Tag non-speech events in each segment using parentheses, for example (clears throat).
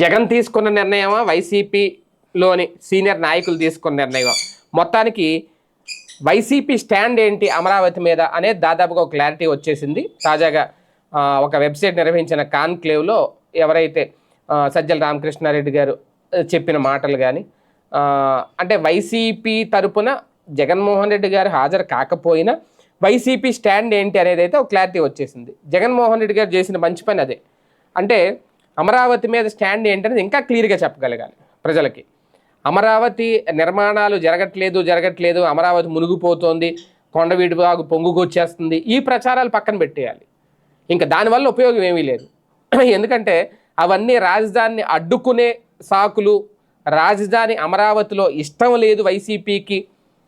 జగన్ తీసుకున్న నిర్ణయమా? వైసీపీలోని సీనియర్ నాయకులు తీసుకున్న నిర్ణయమా? మొత్తానికి వైసీపీ స్టాండ్ ఏంటి అమరావతి మీద అనేది దాదాపుగా ఒక క్లారిటీ వచ్చేసింది. తాజాగా ఒక వెబ్సైట్ నిర్వహించిన కాన్క్లేవ్లో ఎవరైతే సజ్జల రామకృష్ణారెడ్డి గారు చెప్పిన మాటలు కానీ అంటే వైసీపీ తరపున జగన్మోహన్ రెడ్డి గారు హాజరు కాకపోయినా వైసీపీ స్టాండ్ ఏంటి అనేది అయితే ఒక క్లారిటీ వచ్చేసింది. జగన్మోహన్ రెడ్డి గారు చేసిన మంచి పని అదే. అంటే అమరావతి మీద స్టాండ్ ఏంటనేది ఇంకా క్లియర్గా చెప్పగలగాలి ప్రజలకి. అమరావతి నిర్మాణాలు జరగట్లేదు జరగట్లేదు అమరావతి మునిగిపోతోంది కొండవీటి బాగు పొంగుకొచ్చేస్తుంది ఈ ప్రచారాలు పక్కన పెట్టేయాలి. ఇంకా దానివల్ల ఉపయోగం ఏమీ లేదు. (clears throat) ఎందుకంటే అవన్నీ రాజధానిని అడ్డుకునే సాకులు రాజధాని అమరావతిలో ఇష్టం లేదు వైసీపీకి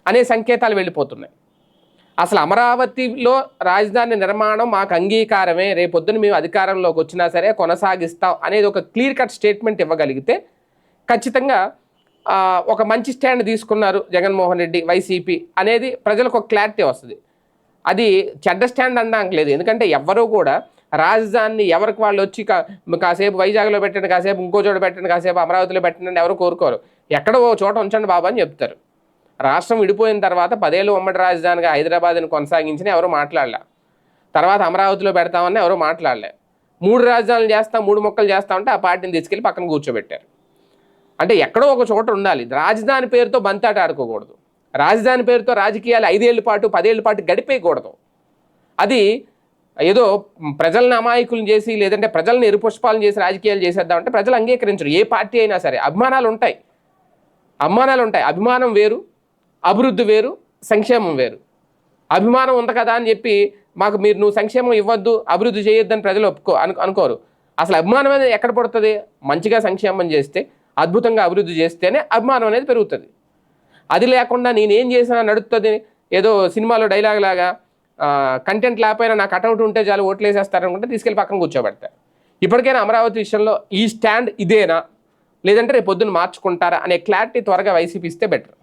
అనే సంకేతాలు వెళ్ళిపోతున్నాయి. అసలు అమరావతిలో రాజధాని నిర్మాణం మాకు అంగీకారమే. రేపొద్దున మేము అధికారంలోకి వచ్చినా సరే కొనసాగిస్తాం అనేది ఒక క్లియర్ కట్ స్టేట్మెంట్ ఇవ్వగలిగితే ఖచ్చితంగా ఒక మంచి స్టాండ్ తీసుకున్నారు జగన్మోహన్ రెడ్డి వైసీపీ అనేది ప్రజలకు ఒక క్లారిటీ వస్తుంది. అది చెడ్డ స్టాండ్ అనడానికి లేదు. ఎందుకంటే ఎవ్వరూ కూడా రాజధానిని ఎవరికి వాళ్ళు వచ్చి కాసేపు వైజాగ్లో పెట్టండి కాసేపు ఇంకో చోట పెట్టండి కాసేపు అమరావతిలో పెట్టండి అని ఎవరు కోరుకోరు. ఎక్కడో ఓ చోట ఉంచండి బాబా అని చెప్తారు. రాష్ట్రం విడిపోయిన తర్వాత పదేళ్ళు ఉమ్మడి రాజధానిగా హైదరాబాద్ని కొనసాగించిన ఎవరు మాట్లాడలే. తర్వాత అమరావతిలో పెడతామని ఎవరు మాట్లాడలే. మూడు రాజధానులు చేస్తాం మూడు మొక్కలు చేస్తామంటే ఆ పార్టీని తీసుకెళ్ళి పక్కన కూర్చోబెట్టారు. అంటే ఎక్కడో ఒక చోట ఉండాలి. రాజధాని పేరుతో బంతాట ఆడుకోకూడదు. రాజధాని పేరుతో రాజకీయాలు ఐదేళ్ళ పాటు పదేళ్ళ పాటు గడిపేయకూడదు. అది ఏదో ప్రజలను అమాయకులను చేసి లేదంటే ప్రజల్ని ఎరుపుష్పాలను చేసి రాజకీయాలు చేసేద్దామంటే ప్రజలు అంగీకరించరు. ఏ పార్టీ అయినా సరే అభిమానాలు ఉంటాయి అభిమానాలు ఉంటాయి అభిమానం వేరు అభివృద్ధి వేరు సంక్షేమం వేరు. అభిమానం ఉంది కదా అని చెప్పి మాకు మీరు నువ్వు సంక్షేమం ఇవ్వద్దు అభివృద్ధి చేయొద్దని ప్రజలు ఒప్పుకో అను అనుకోరు. అసలు అభిమానం అనేది ఎక్కడ పడుతుంది? మంచిగా సంక్షేమం చేస్తే అద్భుతంగా అభివృద్ధి చేస్తేనే అభిమానం అనేది పెరుగుతుంది. అది లేకుండా నేనేం చేసినా నడుస్తుంది ఏదో సినిమాలో డైలాగ్ లాగా కంటెంట్ లేకపోయినా నాకు అటౌట్ ఉంటే చాలు ఓట్లు వేసేస్తారనుకుంటే తీసుకెళ్ళి పక్కన కూర్చోబెడతారు ఇప్పటికైనా అమరావతి విషయంలో ఈ స్టాండ్ ఇదేనా? లేదంటే రేపు పొద్దున్న మార్చుకుంటారా? అనే క్లారిటీ త్వరగా వైసీపీ ఇస్తే బెటర్